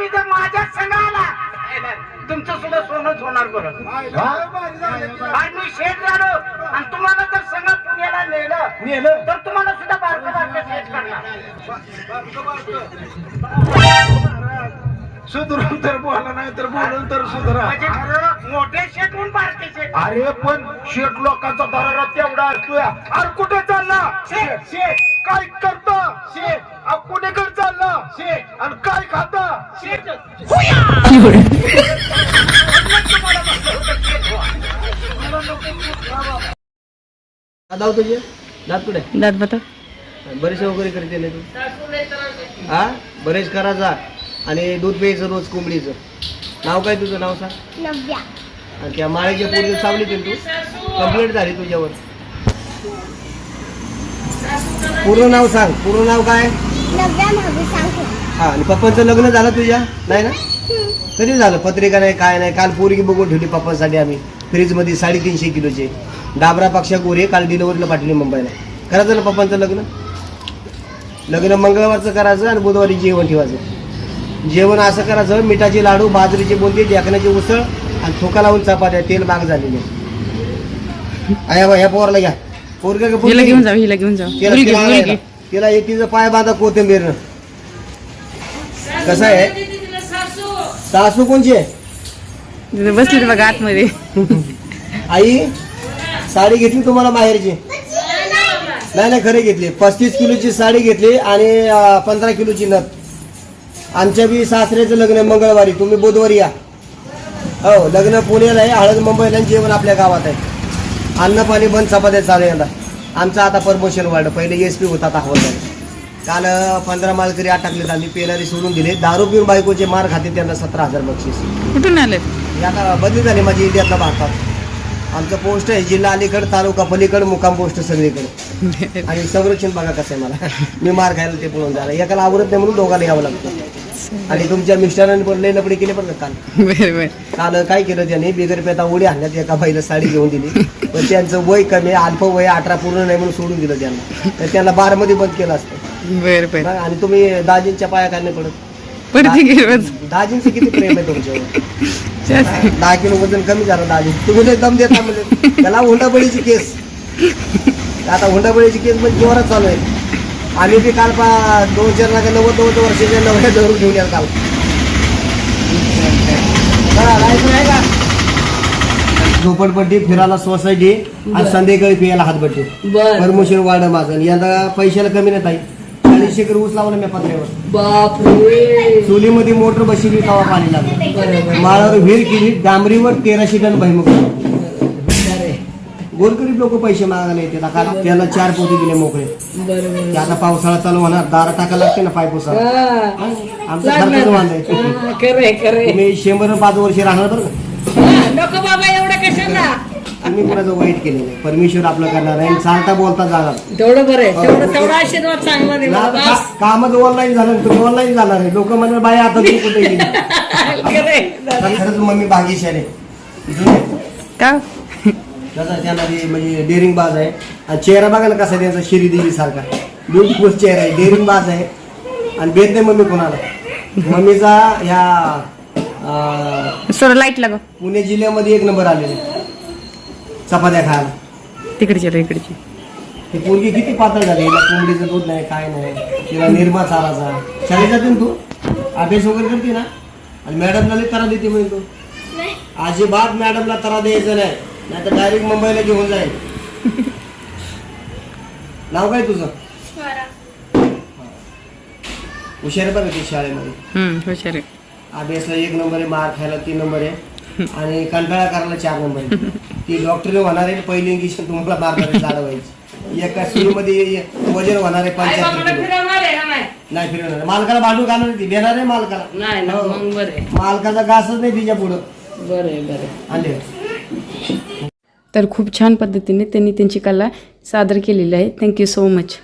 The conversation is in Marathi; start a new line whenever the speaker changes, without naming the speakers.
बी जर माझ्या संघ आला तुमचं सुद्धा सोनच होणार बरं. आणि मी शेठ झालो. आणि तुम्हाला जर संघ पुण्याला नेलं
नेलं?
तर तुम्हाला सुद्धा बारकं बारकं शेठ करणार.
सुधरून तर बोला नाही तर बोलून तर सुधरा.
म्हणजे मोठे शेठ म्हणून बारके शेठ.
अरे पण शेठ लोकांचा दरारा तेवढा असतोय. अरे कुठे चालला? शेठ शेठ. काय करता? अ, कुणीकडे चालला. आणि काय खाता?
तुझे? दात कुठे?
दात बता.
बरेच वगैरे करते ना तू? हा? बरेच करायचा. आणि दूध प्यायचं रोज कोंबडीचं. नाव काय तुझं? नाव सांग.
नव्या.
आणि त्या माळेच्या पूर्ण चावली तू? कंप्लेंट झाली तुझ्यावर. पूर्ण नाव सांग. पूर्ण नाव काय? हा आणि पप्पांचं लग्न झालं तुझ्या? नाही ना? कधी झालं? पत्रिका नाही काय नाही. काल पोरगी बघून ठेवली पप्पांसाठी आम्ही. फ्रीजमध्ये साडेतीनशे किलोचे. डाबरा पक्षा गोरे काल डिलिव्हरीला पाठवली मुंबईला. करायचं ना पप्पांचं लग्न? लग्न मंगळवारचं करायचं आणि बुधवारी जेवण ठेवायचं. जेवण असं करायचं मिठाचे लाडू बाजरीचे बोलते ढेकण्याची उसळ आणि थोका लावून चपात्या तेल माग झालेले. आया बा ह्या पोरला घ्या.
हिला? घेऊन जाऊ हिला घेऊन जाऊ.
तिला
मुलगी
तिला
मुलगी.
आणायला. तिला एकीचं पाय बांधा कोथिंबीर. कसं आहे? सासू कोणची आहे?
बसली बघा आतमध्ये.
आई साडी घेतली तुम्हाला माहेरची? नाही नाही खरे घेतली. पस्तीस किलोची साडी घेतली आणि पंधरा किलोची नथ. आमच्या बी सासऱ्याचं लग्न आहे मंगळवारी. तुम्ही बुधवारी या. हो लग्न पुण्याला आहे हळद मुंबईला जेवण आपल्या गावात आहे. अन्न पाणी बंद चपात्या चालू आहे आता. आमचं आता प्रमोशन वाढलं. पहिले एस पी होता आता हवालदार. काल पंधरा मालकरी अटकलेत आम्ही पेनारी सोडून दिले. दारू पिऊन बायकोचे मार खाते त्यांना सतरा हजार बक्षीस.
कुठून आले?
आता बदली झाली माझी इंडियातला भारतात. आमचं पोस्ट आहे जिल्हा अलीकड तालुका पलीकड मुकाम पोस्ट सगळीकडे. आणि संरक्षण बघा कसं आहे मला. मी मार खायला ते पळून झालं एकाला आवडत नाही म्हणून दोघाला यावं लागतं. आणि तुमच्या मिस्टरांनी पण लई लपडे केले पण काल.
बर बर.
काल काय केलं त्याने? बिगर पेता उडी आणल्यात एका बाईला साडी घेऊन दिली. पण त्यांचं वय कमी अल्प वय अठरा पूर्ण नाही म्हणून सोडून दिलं त्यांना. तर त्यांना बारमध्ये बंद केलं असतं.
बर बर.
बघा, आणि तुम्ही दाजींच्या पाया काढणे पडत.
परत
दाजींचं किती प्रेम आहे तुमच्यावर. दहा किलो वजन कमी झालं दाजी तुम्ही लय दम देता म्हणजे. त्याला हुंडाबळीची केस. आता हुंडाबळीची केस म्हणजे जोरात चालू आहे. आम्ही बी काल पा दोन चार लाख नव्वद नव्वद वर्षाच्या नवऱ्या धरून घेऊन या काल. आहे का? झोपडपट्टी फिरायला सोसायटी आणि संध्याकाळी पियाला हातबट्टी परमोशन वाढ माझं. यंदा पैशाला कमी नाही ताई. चाळीस एकर ऊस लावला मी पत्र्यावर. चुलीमध्ये मोटर तवा पाणी लागलं. माळावर विहीर केली डांबरीवर तेराशे टन भैमुख गोरगरीब लोक पैसे मागायला येते आता का- त्याला चार पोती दिले मोकळे. ते आता पावसाळा चालू होणार दारा टाकायला लागते ना पायपुसा आमचं खर्च वांधाय
खरे खरे
तुम्ही शंभर पाच वर्ष राहणार बरं का?
नको बाबा एवढं कशाला?
तुम्ही कुणाचं वाईट केलेलं आहे? परमेश्वर आपलं करणार आहे. आणि चालता बोलता जाणार.
तेवढं बरं आहे. तेवढं तेवढा आशीर्वाद चांगला दे.
कामच ऑनलाईन झालं तुम्ही ऑनलाईन जाणार आहे. लोक म्हणणार बाई आता तू कुठे गेली? खरंच मम्मी भाग्यशाली आहे.
का?
त्याचा त्यांना ते म्हणजे डेअरिंग बाज आहे. आणि चेहरा बघा ना कसा आहे त्यांचा श्रीदेवी सारखा. ब्युटिफुल चेहरा आहे डेअरिंग बाज आहे. आणि भेट नाही मम्मी कोणाला. मम्मीचा ह्या अं,
सर लाइट लाग.
पुणे जिल्ह्यामध्ये एक नंबर आलेला आहे. चपात्या खायला.
तिकडची रे इकडची.
ती पोरगी किती पातळ झाली हिला कोंबडीचं दूध नाही काय नाही. तिला निर्मा चाराचा शाळेत जाते ना तू? अभ्यास वगैरे करते ना? आणि मॅडमला लई तरा देते म्हणजे तू. अजिबात मॅडमला तरा द्यायचं नाही. नाही तर डायरेक्ट मुंबईला घेऊन जाईल. नाव काय तुझं? हुशार बरं ती शाळेमध्ये?
हम्म हुशार आहे.
अभ्यासला एक नंबर आहे मार खायला तीन नंबर आहे. आणि कंटाळा करायला चार नंबर आहे. ती डॉक्टर होणार आहे पहिली इंजेक्शन तुम्हाला मारणार आहे झाडं व्हायची एका सुईमध्ये वजन होणार आहे पंच्याहत्तर किलो.
नाही?
नाही फिरवणार. मालकाला भांडू घालणार ती. देणार आहे मालकाला.
नाही ना
हो.
मग बरं आहे.
मालकाचा घासच नाही तिच्या पुढं
बरं बरं आहे.
तर खूप छान पद्धतीने त्यांनी त्यांची कला सादर केलेली आहे. Thank you so much